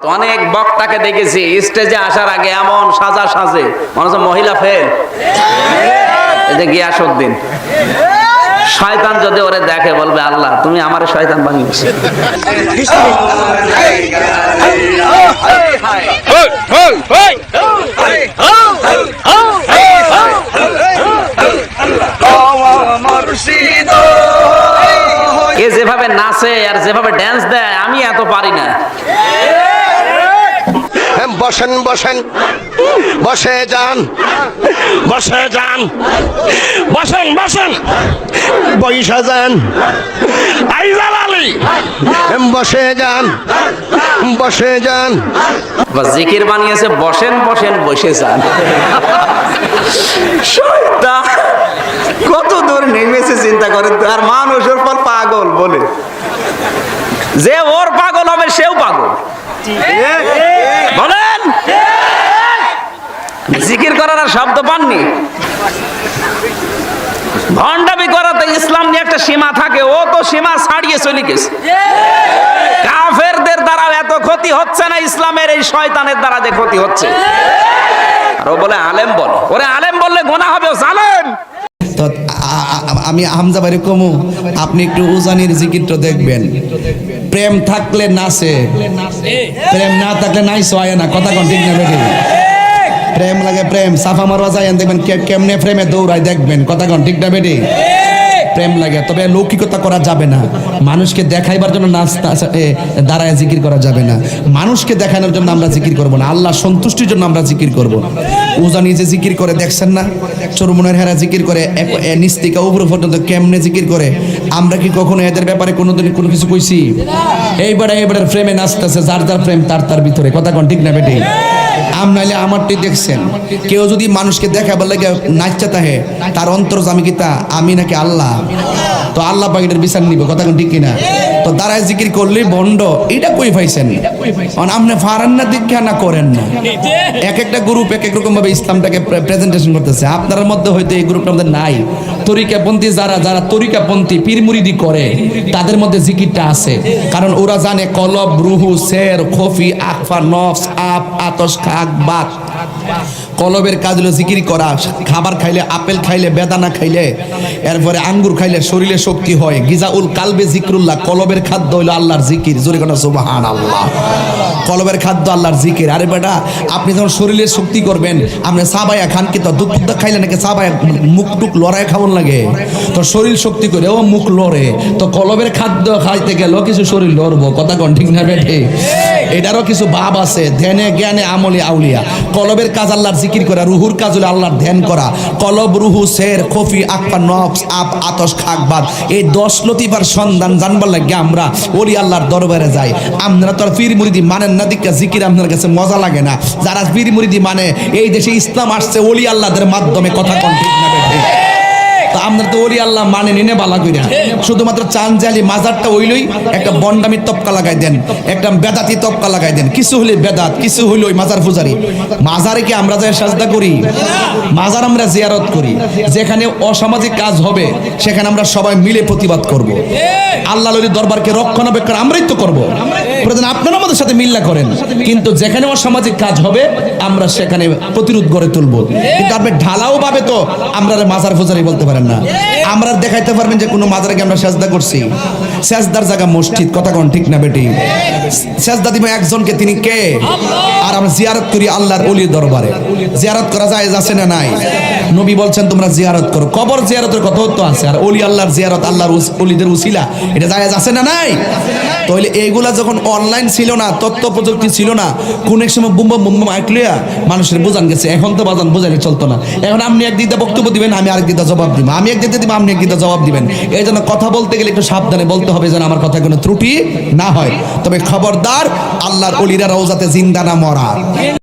অনেক বক্তাকে দেখেছি স্টেজে আসার আগে এমন সাজা সাজে। মনে হচ্ছে মহিলা ফেল যে গিয়াসুদ্দিন শয়তান যদি ওরে দেখে, বলবে, আল্লাহ, তুমি আমার শয়তান বানিয়েছো। এ যেভাবে নাচে আর যেভাবে ড্যান্স দেয়, আমি এত পারি না। বসেন বসেন। বসে যান। বসে যান। বসেন বসেন। বৈশা যান। আইজাল আলী। বসে যান। বসে যান। জিকির বানিয়েছে বসেন বসেন বসে যান। কত দূর নেমেছে চিন্তা করেন তো আর মানুষ ওর পর পাগল বলে। যে ওর পাগল হবে সেও পাগল। জিকির করার আর শব্দ পাননি। ভণ্ডামি করাতে ইসলাম নিয়ে একটা সীমা থাকে, ও তো সীমা ছাড়িয়ে চলে গেছে। কাফেরদের দ্বারা এত ক্ষতি হচ্ছে না, ইসলামের এই শয়তানের দ্বারা যে ক্ষতি হচ্ছে। আর ও বলে, আলেম বলে। ওরে, আলেম বললে গোনা হবে, ও জালেম! আমি হামজা বাড়ি কমু, আপনি একটু উজানির জিকিরটা দেখবেন। প্রেম থাকলে নাচে, প্রেম না থাকলে নাই সয় না, কথা কোন ঠিক না প্রেম লাগে প্রেম, সাফা মারবা যায় দেখবেন কেমনে প্রেমে দৌড়ায় দেখবেন। কথা কোন, ঠিক না বেটি? প্রেম লাগে, তবে লৌকিকতা করা যাবে না। মানুষকে দেখাইবার জন্য নাচ- দাঁড়ায় জিকির করা যাবে না। মানুষকে দেখানোর জন্য আমরা জিকির করব না। আল্লাহ সন্তুষ্টির জন্য আমরা জিকির করব। উজানি নিজে জিকির করে, দেখছেন না? চরমনের হেরা জিকির করে নিচ থেকে উপর পর্যন্ত কেমনে জিকির করে? আমরা কি কখনো এদের ব্যাপারে কোনোদিন কোনো কিছু কইছি? এইবারে এইবারে ফ্রেমে নাচতেছে, যার যার প্রেম তার তার ভিতরে। কথা কোন ঠিক না বেটি? আমনাইলে আমারটি দেখছেন। কেউ যদি মানুষকে দেখাবার লাগে নাচতে তাহে, তার অন্তর জামি কি তা? আমি নাকি আল্লাহ? তো আল্লাহ পাখিটার বিচার নিব কথা ঠিক কিনা? তো দাঁড়ায় জিকির করলেই বন্ড এটা কই পাইছেন? কারণ আপনি ফারান না দীক্ষা না করেন না। এক একটা গ্রুপ এক এক রকম ভাবে ইসলামটাকে প্রেজেন্টেশন করতেছে। আপনার মধ্যে হয়তো এই গ্রুপটা আমাদের নাই। তরিকাপন্থী যারা যারা তরিকাপন্থী পীরমুরিদি করে তাদের মধ্যে জিকিরটা আছে। কারণ ওরা জানে কলব রুহু শের খফি আকফা নফস আপ আতস খাক বাক। কলবের কাজ হলো জিকির করা খাবার খাইলে আপেল খাইলে বেদানা খাইলে এরপরে আঙ্গুর খাইলে শরীরে শক্তি হয়। গিজাউল কালবে জিক্রুল্লাহ, কলবের খাদ্য হইল আল্লাহর জিকির। জোরে কোনা সুবাহান আল্লাহ কলবের খাদ্য আল্লাহর জিকির। আরে বেটা, আপনি যখন শরীরে শক্তি করবেন, আপনি সাবায়া খান কি তো? দুধ দুধ খাইলে নাকি সাবায়া মুখ টুক লড়াই খাওয়ান লাগে? তো শরীর শক্তি করে, ও মুখ লড়ে। তো কলবের খাদ্য খাইতে গেল কিছু শরীর লড়বো। কথা কন ঠিক না বেঠে? এটারও কিছু ভাব আছে। ধ্যানে, জ্ঞানে, আমলে, আউলিয়া। কলবের কাজ আল্লাহর জিকির করা, রুহুর কাজ হলো আল্লাহর ধ্যান করা। কলব, রুহু শের খফি, আকফা নফস আপ আতস খাকবাদ এই দশ লতিফার সন্ধান জানবার লাগে আমরা, ওলি আল্লাহর দরবারে যাই। আপনারা তো পীর মুরিদি মানেন না দিকা জিকির আপনার কাছে মজা লাগে না। যারা পীর মুরিদি মানে এই দেশে ইসলাম আসছে, ওলি আল্লাহদের মাধ্যমে কথা কন না তো আপনার তো ওলি আল্লাহ মানে নিনে বালা কইরা। শুধুমাত্র চান জালি মাজারটা একটা বন্ডামি তপকা লাগাই দেন একটা বেদাতি তপকা লাগাই দেন। কিছু হলে বেদাত কিছু হইল ওই মাজার পূজারি। মাজারে কি আমরা যাই সাজদা করি? মাজার আমরা জিয়ারত করি। যেখানে অসামাজিক কাজ হবে সেখানে আমরা সবাই মিলে প্রতিবাদ করব। আল্লাহ ললির দরবারকে রক্ষণাবেক্ষণ আমরাই তো করব। প্রয়োজন আপনারা আমাদের সাথে মিল্লা করেন। কিন্তু যেখানে অসামাজিক কাজ হবে, আমরা সেখানে প্রতিরোধ গড়ে তুলব। কিন্তু আপনি ঢালাও ভাবে তো, আমরা মাজার ফুজারি বলতে পারেন না। আমরা দেখাইতে পারবেন যে কোনো মাজারে গিয়ে আমরা সেজদা করছি। সেজদার জায়গা মসজিদ, কথা কোন ঠিক না বেটি? সেজদা দিবে একজনকে, তিনি কে? আর আমরা জিয়ারত করি আল্লাহর অলি দরবারে। জিয়ারত করা যায় আছে না নাই? নবী বলছেন, তোমরা জিয়ারত করো। কবর জিয়ারতের কথা তো আছে। আর অলি আল্লাহর জিয়ারত, আল্লাহর অলিদের উসিলা, এটা জায়েজ আছে না নাই? তাহলে এইগুলা যখন অনলাইন ছিল না, তথ্য প্রযুক্তি ছিল না, কোন এক সময় বুম্বা বুম্বা মাইকলিয়া মানুষের বোঝান গেছে। এখন তো বাজান বোঝালে চলতো না। এখন আপনি এক দিকটা বক্তব্য দিবেন, আমি আরেক দিকটা জবাব দিব। আমি এক দিকটা দিব, আপনি এক দিকটা জবাব দিবেন। এই জন্য কথা বলতে গেলে একটু সাবধানে বলতে হবে যেন আমার কথা কোনো ত্রুটি না হয়। তবে খবরদার, আল্লাহর অলিরা রওজাতে জিন্দা না মরা।